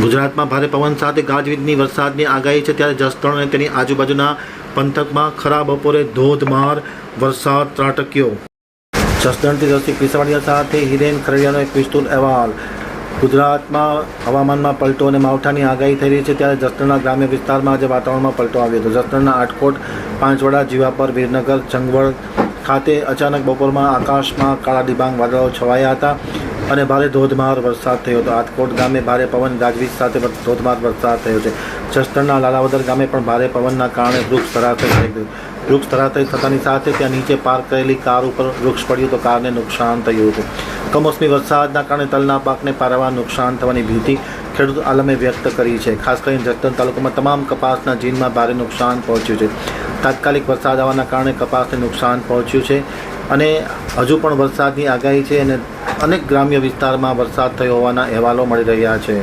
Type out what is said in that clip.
ગુજરાતમાં ભારે પવન સાથે ગાજવીજની વરસાદની આગાહી છે ત્યારે જસદણ અને તેની આજુબાજુના પંથકમાં ખરા બપોરે ધોધમાર વરસાદ ત્રાટક્યો. જસદણથી રસી પીસવાડિયા સાથે હિરેન ખરડિયાનો એક વિસ્તૃત અહેવાલ. ગુજરાતમાં હવામાનમાં પલટો અને માવઠાની આગાહી થઈ રહી છે ત્યારે જસદણના ગ્રામ્ય વિસ્તારમાં આજે વાતાવરણમાં પલટો આવ્યો હતો. જસદણના આટકોટ પાંચવડા, જીવાપર, વીરનગર ચંગવડ ખાતે અચાનક બપોરમાં આકાશમાં કાળા ડિબાંગ વાદળો છવાયા હતા. અને ભારે ધોધમાર વરસાદ થયો હતો. આટકોટ ગામે ભારે પવન, ગાજવીજ સાથે ધોધમાર વરસાદ થયો છે. જસદણના લાલાવદર ગામે પણ ભારે પવનના કારણે વૃક્ષ ધરાશય થઈ ગયું. વૃક્ષ ધરાશય થતાની સાથે ત્યાં નીચે પાર્ક કરેલી કાર ઉપર વૃક્ષ પડ્યું તો કારને નુકસાન થયું હતું. કમોસમી વરસાદના કારણે તલના પાકને પારવા નુકસાન થવાની ભીતિ ખેડૂત આલમે વ્યક્ત કરી છે. ખાસ કરીને જસદણ તાલુકામાં તમામ કપાસના જીનમાં ભારે નુકસાન પહોંચ્યું છે. તાત્કાલિક વરસાદ આવવાના કારણે કપાસને નુકસાન પહોંચ્યું છે અને હજુ પણ વરસાદની આગાહી છે અને અનેક ગ્રામ્ય વિસ્તારમાં વરસાદ થયો હોવાના અહેવાલો મળી રહ્યા છે.